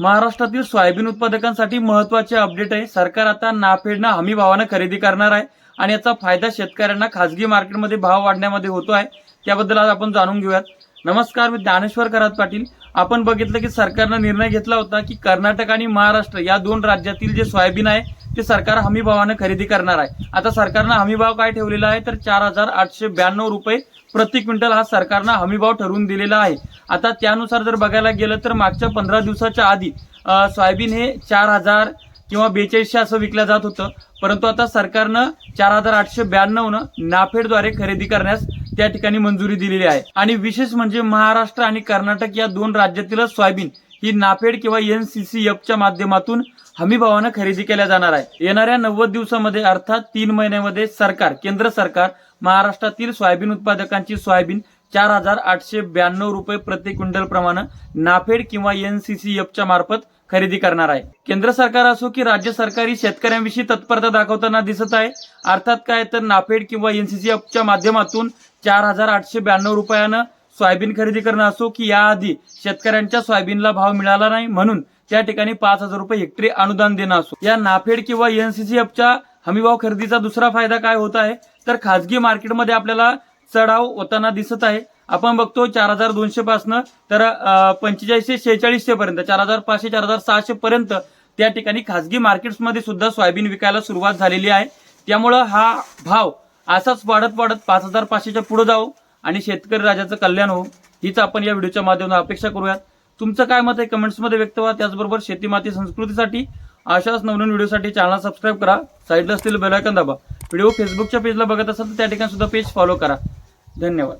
महाराष्ट्रातील सोयाबीन उत्पादकांसाठी महत्त्वाचे अपडेट आहे. सरकार आता नाफेडनं हमी भावानं खरेदी करणार आहे आणि याचा फायदा शेतकऱ्यांना खासगी मार्केटमध्ये भाव वाढण्यामध्ये होतो आहे. त्याबद्दल आज आपण जाणून घेऊयात. नमस्कार मी ज्ञानेश्वर करात पाटील. आपण बघितलं की सरकारनं निर्णय घेतला होता की कर्नाटक आणि महाराष्ट्र या दोन राज्यातील जे सोयाबीन आहे ते सरकार हमी भावानं खरेदी करणार आहे. आता सरकारनं हमी भाव काय ठेवलेला आहे? तर चार हजार आठशे ब्याण्णव रुपये प्रति क्विंटल हा सरकारनं हमीभाव ठरवून दिलेला आहे. आता त्यानुसार जर बघायला गेलं तर मागच्या पंधरा दिवसाच्या आधी सोयाबीन हे चार हजार किंवा बेचाळीसशे असं विकलं जात होतं. परंतु आता सरकारनं चार हजार आठशे ब्याण्णवनं नाफेडद्वारे खरेदी करण्यास त्या ठिकाणी मंजुरी दिलेली आहे. आणि विशेष म्हणजे महाराष्ट्र आणि कर्नाटक या दोन राज्यातीलच सोयाबीन ही नाफेड किंवा एन सी सी एफच्या माध्यमातून हमी भावानं खरेदी केल्या जाणार आहे. येणाऱ्या नव्वद दिवसामध्ये अर्थात तीन महिन्यामध्ये सरकार केंद्र सरकार महाराष्ट्रातील सोयाबीन उत्पादकांची सोयाबीन चार हजार आठशे ब्याण्णव रुपये प्रति क्विंटल प्रमाणे नाफेड किंवा एन सी सी एफच्या मार्फत खरेदी करणार आहे. केंद्र सरकार असो की राज्य सरकारी शेतकऱ्यांविषयी तत्परता दाखवताना दिसत आहे. अर्थात काय तर नाफेड किंवा एनसीसी च्या माध्यमातून चार हजार आठशे ब्याण्णव रुपयानं सोयाबीन खरेदी करणं असो की याआधी शेतकऱ्यांच्या सोयाबीनला भाव मिळाला नाही म्हणून त्या ठिकाणी पाच हजार रुपये हेक्टरी अनुदान देणं असो. या नाफेड किंवा एनसीसी एफच्या हमीभाव खरेदीचा दुसरा फायदा काय होत आहे? तर खासगी मार्केटमध्ये आपल्याला चढाव होताना दिसत आहे. आपण बघतो चार हजार दोनशे पासनं तर पंचेचाळीसशे शेहेचाळीसशे पर्यंत चार हजार पाचशे चार हजार सहाशे पर्यंत त्या ठिकाणी खासगी मार्केट्समध्ये सुद्धा सोयाबीन विकायला सुरुवात झालेली आहे. त्यामुळं हा भाव असाच वाढत वाढत पाच हजार पाचशेच्या पुढे जाऊ आणि शेतकरी राजाचं कल्याण हो हीच आपण या व्हिडिओच्या माध्यमातून अपेक्षा करूयात. तुमचं काय मत आहे कमेंट्समध्ये व्यक्त व्हा त्याचबरोबर शेती माती संस्कृतीसाठी अशाच नवनवीन व्हिडिओसाठी चॅनल सबस्क्राईब करा. साईडला असलेलं बेलायकन दाबा. व्हिडिओ फेसबुकच्या पेजला बघत असाल तर त्या ठिकाणी सुद्धा पेज फॉलो करा. धन्यवाद.